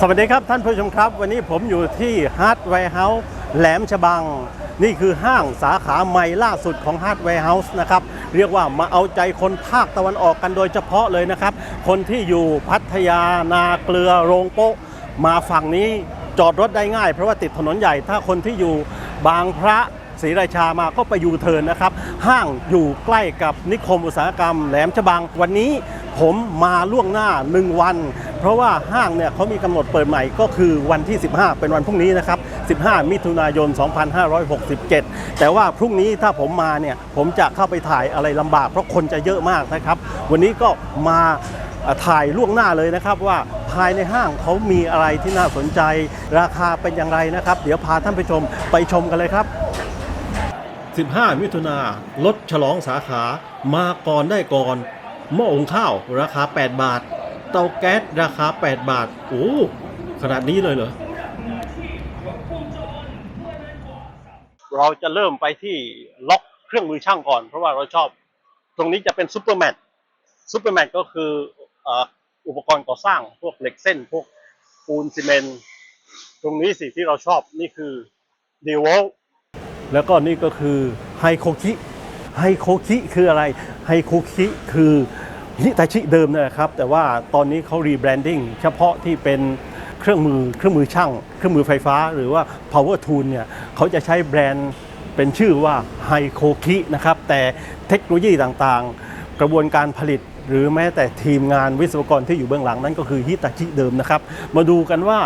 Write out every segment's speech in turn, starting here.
สวัสดีครับท่านผู้ชมครับ วันนี้ผมอยู่ที่ฮาร์ดแวร์เฮาส์แหลมฉบัง นี่คือห้างสาขาใหม่ล่าสุดของฮาร์ดแวร์เฮาส์นะครับ เรียกว่ามาเอาใจคนภาคตะวันออกกันโดยเฉพาะเลยนะครับ คนที่อยู่พัทยานาเกลือโรงโป๊ะ มาฝั่งนี้จอดรถได้ง่ายเพราะว่าติดถนนใหญ่ถ้าคนที่อยู่บางพระ ศรีราชามาก็ไปยูเทิร์นนะครับ ห้างอยู่ใกล้กับนิคมอุตสาหกรรมแหลมฉบัง วันนี้ผมมาล่วงหน้า 1 วัน เพราะว่าห้างเนี่ยเขามีกำหนดเปิดใหม่ก็คือวันที่ 15 เป็นวันพรุ่งนี้นะครับ 15 มิถุนายน 2567 แต่ว่าพรุ่งนี้ถ้าผมมาเนี่ยผมจะเข้าไปถ่ายอะไรลำบากเพราะคนจะเยอะมากนะครับ วันนี้ก็มาถ่ายล่วงหน้าเลยนะครับว่าภายในห้างเขามีอะไรที่น่าสนใจ ราคาเป็นอย่างไรนะครับ เดี๋ยวพาท่านไปชมไปชมกันเลยครับ 15 มิถุนาลดฉลองสาขา มาก่อนได้ก่อน หม้อองข้าวราคา 8 บาท เตาแก๊สราคา 8 บาท โอ้ขนาดนี้เลยเหรอ เราจะเริ่มไปที่ล็อกเครื่องมือช่างก่อน เพราะว่าเราชอบ ตรงนี้จะเป็นซูเปอร์แมทซูเปอร์แมทก็คืออุปกรณ์ก่อสร้างพวกเหล็กเส้นพวกปูนซีเมนต์ตรงนี้สิที่เราชอบนี่คือดีวอล แล้วก็นี่ก็คือไฮโคคิไฮโคคิคืออะไรไฮโคคิคือฮิตาชิเดิมนะครับ แต่ว่าตอนนี้เขารีแบรนดิ้งเฉพาะที่เป็นเครื่องมือเครื่องมือช่าง เครื่องมือไฟฟ้าหรือว่า power tool เนี่ยเขาจะใช้แบรนด์เป็นชื่อว่าไฮโคคินะครับ แต่เทคโนโลยีต่างๆ กระบวนการผลิตหรือแม้แต่ทีมงานวิศวกรที่อยู่เบื้องหลังนั่นก็คือฮิตาชิเดิมนะครับ มาดูกันว่า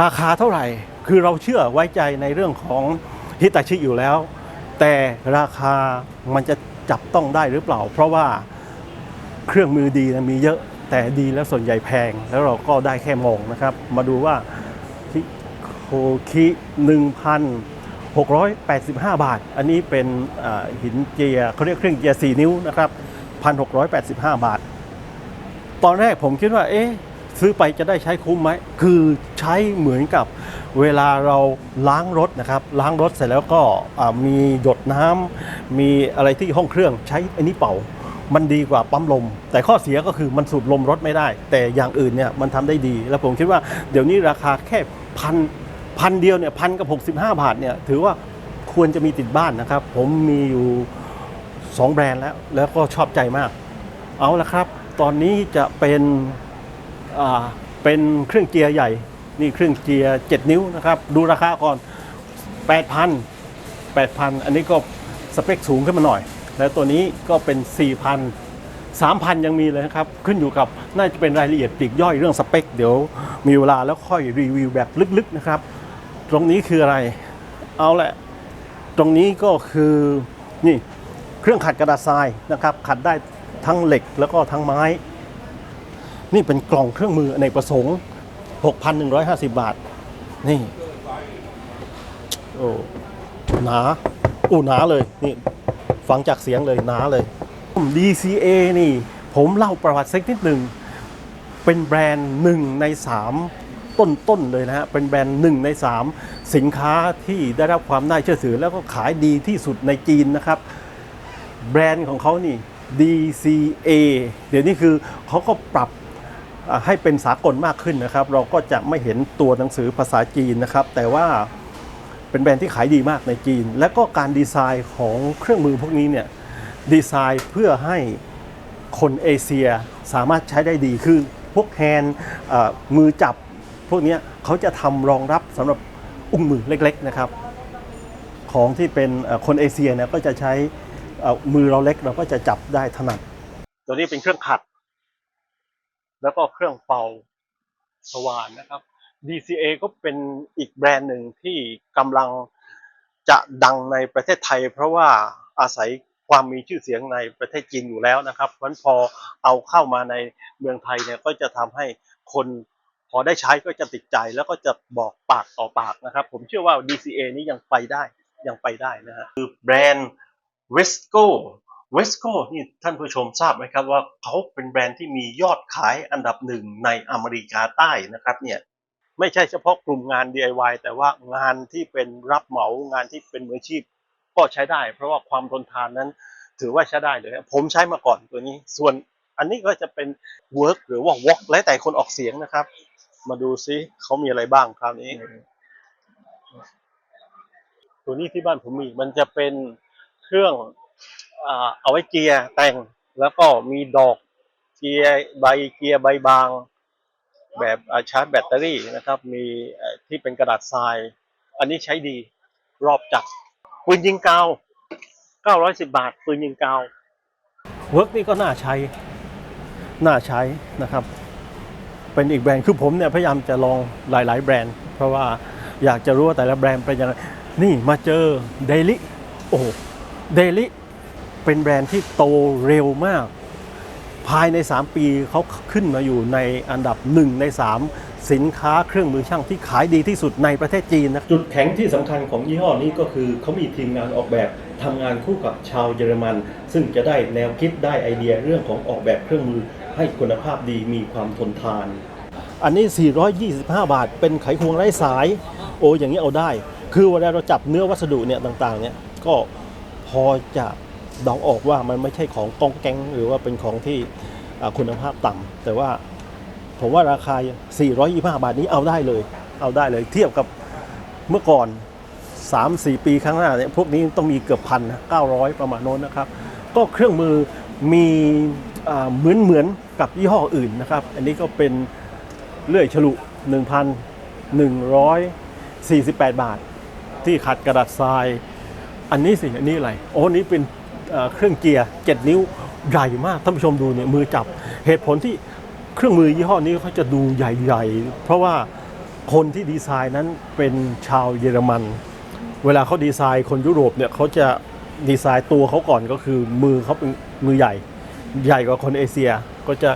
ราคาเท่าไหร่ คือเราเชื่อไว้ใจในเรื่องของ ฮิตาชิอยู่แล้ว แต่ราคามันจะจับต้องได้หรือเปล่า เพราะว่าเครื่องมือดีนะมีเยอะแต่ดีแล้วส่วนใหญ่แพง แล้วเราก็ได้แค่มองนะครับ มาดูว่าฮิโคคิ1,685 บาท อันนี้เป็นหินเจียร์เขาเรียกเครื่องเจียร์4นิ้วนะครับ 1,685 บาท ตอนแรกผมคิดว่า เอ๊ะ ซื้อไปจะได้ใช้คุ้มไหม คือใช้เหมือนกับ เวลาเราล้างรถนะครับล้างรถเสร็จแล้วก็มีหยดน้ำมีอะไรที่ห้องเครื่องใช้อันนี้เป่า มันดีกว่าปั๊มลม แต่ข้อเสียก็คือมันสูบลมรถไม่ได้ แต่อย่างอื่นเนี่ยมันทำได้ดี แล้วผมคิดว่าเดี๋ยวนี้ราคาแค่พันพันเดียวเนี่ยพันกับ 65 บาทเนี่ยถือว่าควรจะมีติดบ้านนะครับ ผมมีอยู่ 2 แบรนด์แล้ว แล้วก็ชอบใจมาก เอาละครับ ตอนนี้จะเป็นเป็นเครื่องเจียร์ใหญ่ นี่เครื่องเจียร์7นิ้วนะครับ ดูราคาก่อน 8,000 8,000 อันนี้ก็สเปคสูงขึ้นมาหน่อย แล้วตัวนี้ก็เป็น 4,000 3,000 ยังมีเลยนะครับ ขึ้นอยู่กับน่าจะเป็นรายละเอียดปลีกย่อยเรื่องสเปค เดี๋ยวมีเวลาแล้วค่อยรีวิวแบบลึกๆนะครับ ตรงนี้คืออะไร เอาแหละ ตรงนี้ก็คือนี่เครื่องขัดกระดาษทรายนะครับ ขัดได้ทั้งเหล็กแล้วก็ทั้งไม้ นี่เป็นกล่องเครื่องมืออเนกประสงค์ 6,150 บาท นี่ โอ้หนาอู้หนาเลย นี่ ฟังจากเสียงเลยหนาเลย DCA นี่ ผมเล่าประวัติสักนิดหนึ่ง เป็นแบรนด์หนึ่งในสามต้นๆเลยนะฮะ เป็นแบรนด์หนึ่งในสามสินค้าที่ได้รับความน่าเชื่อถือ แล้วก็ขายดีที่สุดในจีนนะครับ แบรนด์ของเขานี่ DCA เดี๋ยวนี้คือเขาก็ปรับ ให้เป็นสากลมากขึ้นนะครับ เราก็จะไม่เห็นตัวหนังสือภาษาจีนนะครับ แต่ว่าเป็นแบรนด์ที่ขายดีมากในจีน และก็การดีไซน์ของเครื่องมือพวกนี้เนี่ยดีไซน์เพื่อให้คนเอเชียสามารถใช้ได้ดีคือพวกแฮนด์มือจับพวกนี้เขาจะทำรองรับสำหรับอุ้งมือเล็ก ๆนะครับ ของที่เป็นคนเอเชียเนี่ยก็จะใช้มือเราเล็กเราก็จะจับได้ถนัด ตัวนี้เป็นเครื่องขัด แล้วก็เครื่องเป่าสว่านนะครับ DCA ก็เป็นอีกแบรนด์หนึ่งที่กำลังจะดังในประเทศไทย เพราะว่าอาศัยความมีชื่อเสียงในประเทศจีนอยู่แล้วนะครับเพราะฉะนั้นพอเอาเข้ามาในเมืองไทยเนี่ยก็จะทำให้คนพอได้ใช้ก็จะติดใจแล้วก็จะบอกปากต่อปากนะครับ ผมเชื่อว่า DCA นี้ยังไปได้ยังไปได้นะฮะคือแบรนด์ r i s c o Wesco Wesco นี่ท่านผู้ชมทราบไหมครับว่าเขาเป็นแบรนด์ที่มียอดขายอันดับหนึ่งในอเมริกาใต้นะครับเนี่ยไม่ใช่เฉพาะกลุ่มงาน DIY แต่ว่างานที่เป็นรับเหมางานที่เป็นมืออาชีพ ก็ใช้ได้ เพราะว่าความทนทานนั้น ถือว่าใช้ได้เลยผมใช้มาก่อนตัวนี้ ส่วนอันนี้ก็จะเป็น work หรือว่า walk แล้วแต่คนออกเสียงนะครับ มาดูซิเขามีอะไรบ้างคราวนี้ ตัวนี้ที่บ้านผมมีมันจะเป็นเครื่อง เอาไว้เกียร์แต่งแล้วก็มีดอกเกียร์ใบเกียร์ใบบาง แบบชาร์จแบตเตอรี่นะครับ มีที่เป็นกระดาษทราย อันนี้ใช้ดีรอบจัดปืนยิงกาว 910 บาทปืนยิงกาวเวิร์กนี่ก็น่าใช้ น่าใช้นะครับ เป็นอีกแบรนด์คือผมเนี่ยพยายามจะลองหลาย ๆ แบรนด์ เพราะว่าอยากจะรู้ว่าแต่ละแบรนด์เป็นยังไงนี่มาเจอเดลิโอ้เดลิ เป็นแบรนด์ที่โตเร็วมาก ภายใน 3 ปีเขาขึ้นมาอยู่ในอันดับ 1 ใน 3 สินค้าเครื่องมือช่างที่ขายดีที่สุดในประเทศจีนนะจุดแข็งที่สำคัญของยี่ห้อนี้ก็คือเขามีทีมงานออกแบบทำงานคู่กับชาวเยอรมัน ซึ่งจะได้แนวคิดได้ไอเดียเรื่องของออกแบบเครื่องมือให้คุณภาพดีมีความทนทาน อันนี้ 425 บาท เป็นไขควงไร้สาย โอ้อย่างนี้เอาได้ คือเวลาเราจับเนื้อวัสดุเนี่ยต่างๆเนี่ยก็พอจะ เดาออกว่ามันไม่ใช่ของกองแกงหรือว่าเป็นของที่คุณภาพต่ำแต่ว่าผมว่าราคา 425 บาทนี้เอาได้เลย เอาได้เลยเทียบกับเมื่อก่อน 3-4 ปีข้างหน้าเนี่ยพวกนี้ต้องมีเกือบพันนะ900 ประมาณโน้นนะครับ ก็เครื่องมือมีเหมือนเหมือนกับยี่ห้ออื่นนะครับ อันนี้ก็เป็นเลื่อยฉลุ 1,148 บาท ที่ขัดกระดาษทราย อันนี้สิ อันนี้อะไร โอ้ นี่เป็น เครื่องเกียร์ 7 นิ้วใหญ่มากท่านผู้ชมดูเนี่ยมือจับเหตุผลที่เครื่องมือยี่ห้อนี้เขาจะดูใหญ่ๆ เพราะว่าคนที่ดีไซน์นั้นเป็นชาวเยอรมัน เวลาเขาดีไซน์คนยุโรปเนี่ยเขาจะดีไซน์ตัวเขาก่อนก็คือมือเขาเป็นมือใหญ่ ใหญ่กว่าคนเอเชีย ก็จะ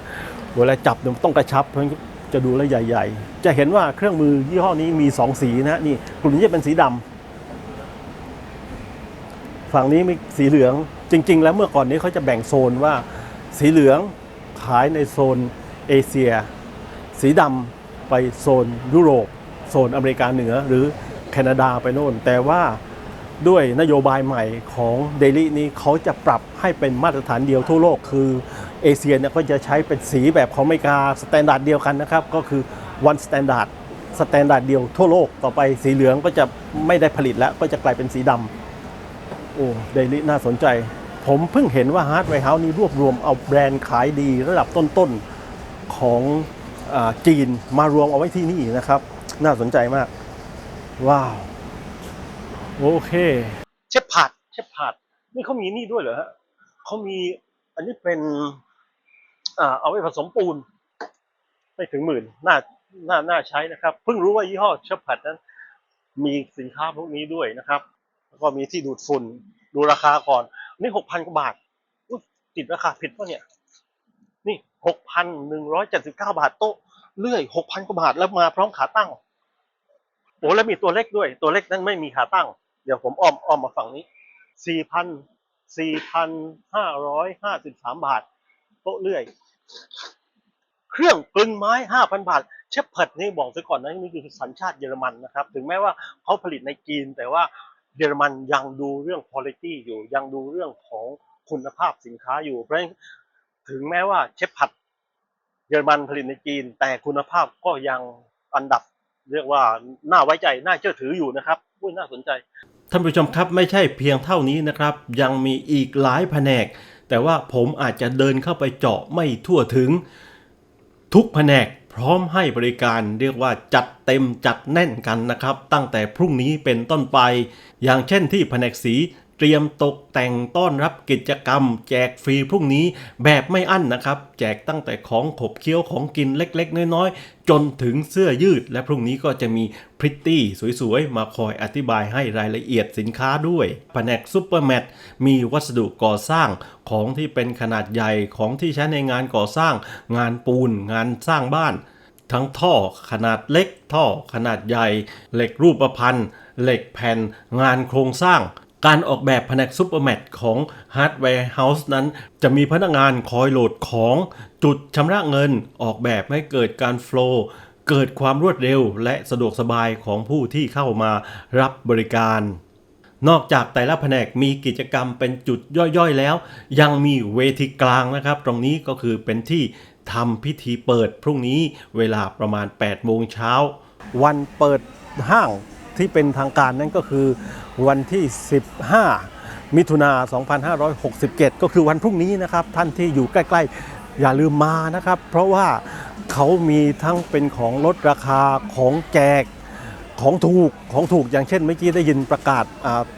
เวลาจับเนี่ยต้องกระชับเพราะฉะนั้นจะดูแลใหญ่ ๆ จะเห็นว่าเครื่องมือยี่ห้อนี้มีสองสีนะนี่กลุ่มนี้เป็นสีดำฝั่งนี้มีสีเหลือง จริง ๆ แล้วเมื่อก่อนนี้เขาจะแบ่งโซนว่าสีเหลืองขายในโซนเอเชีย สีดำไปโซนยุโรป โซนอเมริกาเหนือหรือแคนาดาไปโน่น แต่ว่าด้วยนโยบายใหม่ของเดลี่นี้เขาจะปรับให้เป็นมาตรฐานเดียวทั่วโลก คือเอเชียเนี่ยก็จะใช้เป็นสีแบบของอเมริกาสแตนดาร์ดเดียวกันนะครับ ก็คือ one standard สแตนดาร์ดเดียวทั่วโลกต่อไปสีเหลืองก็จะไม่ได้ผลิตแล้วก็จะกลายเป็นสีดำโอ้เดลิน่าสนใจ ผมเพิ่งเห็นว่าฮาร์ดไวเฮาส์นี้รวบรวมเอาแบรนด์ขายดีระดับต้นๆของอาจีนมารวมเอาไว้ที่นี่นะครับ น่าสนใจมาก ว้าว โอเค เชฟผัดเชฟผัดนี่เขามีนี่ด้วยเหรอฮะเขามีอันนี้เป็นอ่าเอาไว้ผสมปูน ไม่ถึงหมื่นน่าน่าน่าใช้นะครับ เพิ่งรู้ว่ายี่ห้อเชฟผัดนั้น มีสินค้าพวกนี้ด้วยนะครับ แล้วก็มีที่ดูดฝุ่นดูราคาก่อน นี่หกพันกว่าบาทติดราคาผิดปะเนี่ย นี่หกพันหนึ่งร้อยเจ็ดสิบเก้าบาทโต๊ะเลื่อยหกพันกว่าบาทแล้วมาพร้อมขาตั้งโอ้แล้วมีตัวเล็กด้วย ตัวเล็กนั้นไม่มีขาตั้ง เดี๋ยวผมอ้อมอ้อมมาฝั่งนี้สี่พันสี่พันห้าร้อยห้าสิบสามบาท โต๊ะเลื่อย เครื่องกลึงไม้ห้าพันบาท เชฟเพิร์ดนี่บอกซะก่อนนะนี่คือสัญชาติเยอรมันนะครับ ถึงแม้ว่าเขาผลิตในจีนแต่ว่า เยอรมันยังดูเรื่อง quality อยู่ ยังดูเรื่องของคุณภาพสินค้าอยู่เพราะฉะนั้นถึงแม้ว่าเชฟผัดเยอรมันผลิตในจีน แต่คุณภาพก็ยังอันดับ เรียกว่าน่าไว้ใจน่าเชื่อถืออยู่นะครับอุ้ยน่าสนใจท่านผู้ชมครับไม่ใช่เพียงเท่านี้นะครับ ยังมีอีกหลายแผนก แต่ว่าผมอาจจะเดินเข้าไปเจาะไม่ทั่วถึง ทุกแผนก พร้อมให้บริการเรียกว่าจัดเต็มจัดแน่นกันนะครับ ตั้งแต่พรุ่งนี้เป็นต้นไป อย่างเช่นที่แผนกสี เตรียมตกแต่งต้อนรับกิจกรรม แจกฟรีพรุ่งนี้แบบไม่อั้นนะครับ แจกตั้งแต่ของขบเคี้ยวของกินเล็ก ๆ น้อย ๆ จนถึงเสื้อยืด และพรุ่งนี้ก็จะมีพริตตี้สวย ๆ มาคอยอธิบายให้รายละเอียดสินค้าด้วยแผนกซูเปอร์แมทมีวัสดุก่อสร้างของที่เป็นขนาดใหญ่ของที่ใช้ในงานก่อสร้าง งานปูน งานสร้างบ้าน ทั้งท่อขนาดเล็ก ท่อขนาดใหญ่ เหล็กรูปพรรณเหล็กแผ่น งานโครงสร้าง การออกแบบแผนกซูเปอร์แมทของ Hardware House นั้น จะมีพนักงานคอยโหลดของจุดชำระเงินออกแบบให้เกิดการโฟลว์เกิดความรวดเร็วและสะดวกสบายของผู้ที่เข้ามารับบริการ นอกจากแต่ละแผนกมีกิจกรรมเป็นจุดย่อยๆแล้ว ยังมีเวทีกลางนะครับ ตรงนี้ก็คือเป็นที่ทำพิธีเปิดพรุ่งนี้เวลาประมาณ 8 โมงเช้า วันเปิดห้าง ที่เป็นทางการนั่นก็คือวันที่ 15 มิถุนา 2567 ก็คือวันพรุ่งนี้นะครับ ท่านที่อยู่ใกล้ๆ อย่าลืมมานะครับ เพราะว่าเขามีทั้งเป็นของลดราคาของแจกของถูกของถูกอย่างเช่นเมื่อกี้ได้ยินประกาศ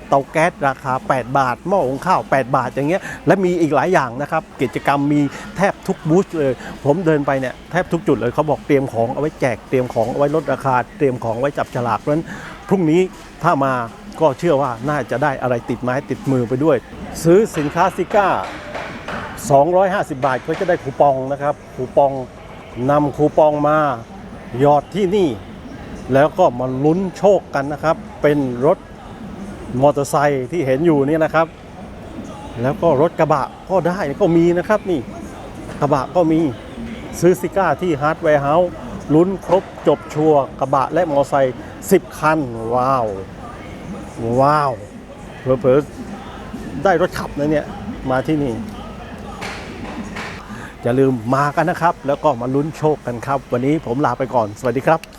เตาแก๊สราคา 8 บาท หม้อหุงข้าว 8 บาทอย่างเงี้ยและมีอีกหลายอย่างนะครับ กิจกรรมมีแทบทุกบูธเลย ผมเดินไปเนี่ยแทบทุกจุดเลยเขาบอกเตรียมของเอาไว้แจกเตรียมของเอาไว้ลดราคา เตรียมของไว้จับฉลากเพราะฉะนั้น พรุ่งนี้ถ้ามาก็เชื่อว่าน่าจะได้อะไรติดไม้ติดมือไปด้วย ซื้อสินค้าซิก้า 250 บาทก็จะได้คูปองนะครับคูปองนำคูปองมาหยอดที่นี่ แล้วก็มาลุ้นโชคกันนะครับ เป็นรถมอเตอร์ไซค์ที่เห็นอยู่นี่นะครับ แล้วก็รถกระบะก็ได้ก็มีนะครับนี่กระบะก็มีซื้อซิก้าที่ฮาร์ดแวร์เฮาส์ ลุ้นครบจบชัวร์กระบะและมอเตอร์ไซค์10 คัน ว้าว ว้าวเผลอๆได้รถขับนะเนี่ย มาที่นี่ อย่าลืมมากันนะครับ แล้วก็มาลุ้นโชคกันครับ วันนี้ผมลาไปก่อน สวัสดีครับ